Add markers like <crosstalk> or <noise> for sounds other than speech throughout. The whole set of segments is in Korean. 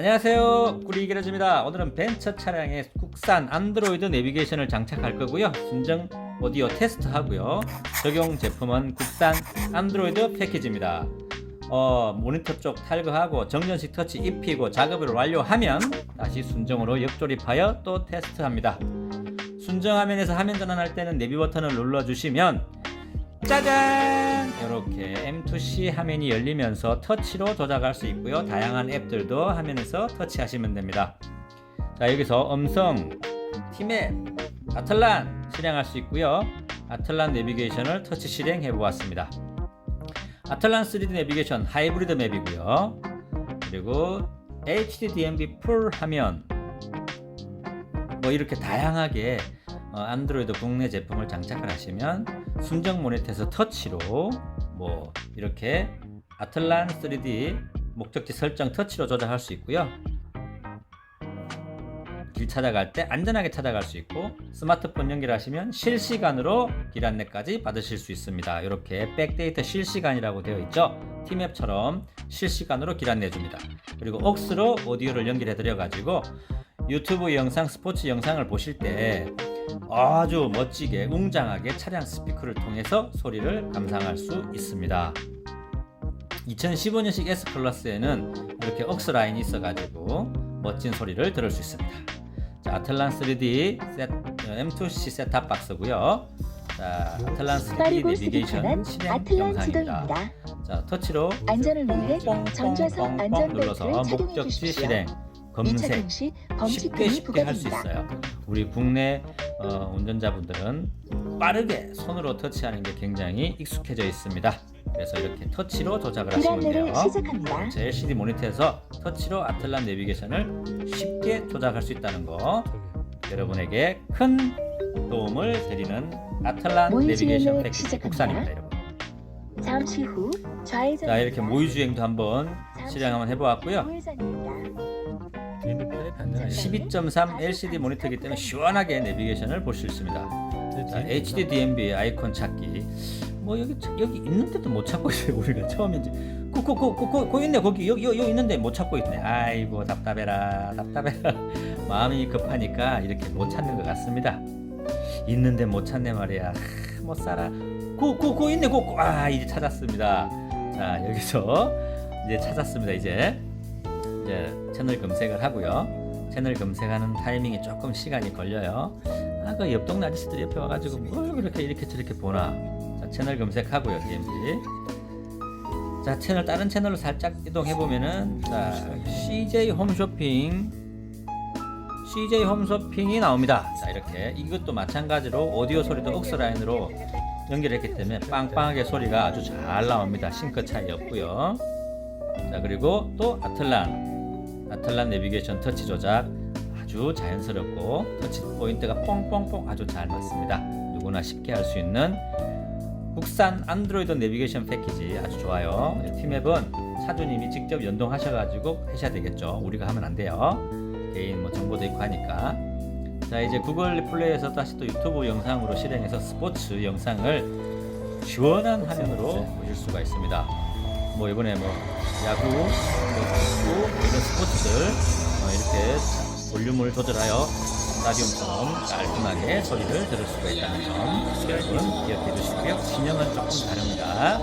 안녕하세요. 구리 게러즈입니다. 오늘은 벤처 차량에 국산 안드로이드 내비게이션을 장착할 거고요. 순정 오디오 테스트 하고요. 적용 제품은 국산 안드로이드 패키지입니다. 어, 모니터 쪽 탈거하고 정전식 터치 입히고 작업을 완료하면 다시 순정으로 역조립하여 또 테스트합니다. 순정 화면에서 화면 전환할 때는 내비 버튼을 눌러주시면 짜잔! 이렇게 M2C 화면이 열리면서 터치로 조작할 수 있고요. 다양한 앱들도 화면에서 터치하시면 됩니다. 자, 여기서 음성, 티맵, 아틀란 실행할 수 있고요. 아틀란 내비게이션을 터치 실행해 보았습니다. 아틀란 3D 내비게이션 하이브리드 맵이고요. 그리고 HDDMB 풀 화면 뭐 이렇게 다양하게 어, 안드로이드 국내 제품을 장착을 하시면 순정 모니터에서 터치로 뭐 이렇게 아틀란 3D 목적지 설정 터치로 조작할 수 있고요. 길 찾아갈 때 안전하게 찾아갈 수 있고 스마트폰 연결하시면 실시간으로 길 안내까지 받으실 수 있습니다. 이렇게 백데이터 실시간이라고 되어 있죠. 티맵처럼 실시간으로 길 안내 줍니다. 그리고 억스로 오디오를 연결해 드려 가지고 유튜브 영상, 스포츠 영상을 보실 때 아주 멋지게 웅장하게 차량 스피커를 통해서 소리를 감상할 수 있습니다. 2015년식 S 플러스에는 이렇게 억스 라인이 있어가지고 멋진 소리를 들을 수 있습니다. 자, 아틀란 3D 셋, 어, M2C 셋탑 박스고요. 자, 아틀란 3D 빠르고 내비게이션 실행 영상입니다. 자, 터치로 안전을 위해 뻥뻥뻥뻥 안전벨트를 착용해 목적지 주십시오. 실행, 검색, 시 쉽게 쉽게 할 수. 있어요. 우리 국내 어, 운전자분들은 빠르게 손으로 터치하는 게 굉장히 익숙해져 있습니다. 그래서 이렇게 터치로 조작을 길 하시면 돼요. 시작합니다. 제 LCD 모니터에서 터치로 아틀란 내비게이션을 쉽게 조작할 수 있다는 거 여러분에게 큰 도움을 드리는 아틀란 내비게이션 패키지 시작합니다. 국산입니다, 여러분. 잠시 후 좌회전. 자 이렇게 모의 주행도 한번 실행 한번 해보았고요. 우회전입니다. 12.3 LCD 모니터이기 때문에 시원하게 내비게이션을 볼 수 있습니다. 자, HD DMB 아이콘 찾기. 뭐 여기 여기 있는데도 못 찾고 있어요. 우리가 처음인지. 그그그그 있네 거기 여기 여기 있는데 못 찾고 있네. 아이고 답답해라 답답해라. <laughs> 마음이 급하니까 이렇게 못 찾는 것 같습니다. 있는데 못 찾네 말이야. 하, 못 살아. 그그그 있네 그아 이제 찾았습니다. 자 여기서 이제 찾았습니다. 이제 이제 채널 검색을 하고요. 채널 검색하는 타이밍이 조금 시간이 걸려요. 아, 그옆 동네 아저씨들이 옆에 와가지고 뭘 그렇게 이렇게 저렇게 보나. 자, 채널 검색하고요, DMB. 자, 채널, 다른 채널로 살짝 이동해 보면은, 자, CJ 홈쇼핑. CJ 홈쇼핑이 나옵니다. 자, 이렇게. 이것도 마찬가지로 오디오 소리도 억스 라인으로 연결했기 때문에 빵빵하게 소리가 아주 잘 나옵니다. 싱크 차이 없고요. 자, 그리고 또 아틀란. 아틀란 내비게이션 터치 조작. 아주 자연스럽고 터치 포인트가 뽕뽕뽕 아주 잘 맞습니다. 누구나 쉽게 할 수 있는 국산 안드로이드 내비게이션 패키지 아주 좋아요. 티맵은 차주님이 직접 연동하셔가지고 하셔야 되겠죠. 우리가 하면 안 돼요. 개인 뭐 정보도 있고 하니까. 자 이제 구글 플레이에서 다시 또 유튜브 영상으로 실행해서 스포츠 영상을 시원한 화면으로 보실 수가 있습니다. 뭐 이번에 뭐 야구, 뭐 어, 이렇게 볼륨을 조절하여 라디움처럼 깔끔하게 소리를 들을 수가 있다는 점 여러분 기억해 주시고요. 신형은 조금 다릅니다.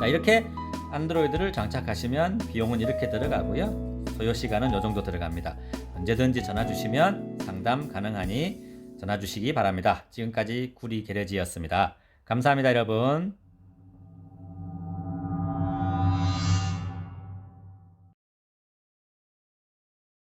자 이렇게 안드로이드를 장착하시면 비용은 이렇게 들어가고요. 소요 시간은 요 정도 들어갑니다. 언제든지 전화 주시면 상담 가능하니 전화 주시기 바랍니다. 지금까지 구리 게레지였습니다. 감사합니다, 여러분.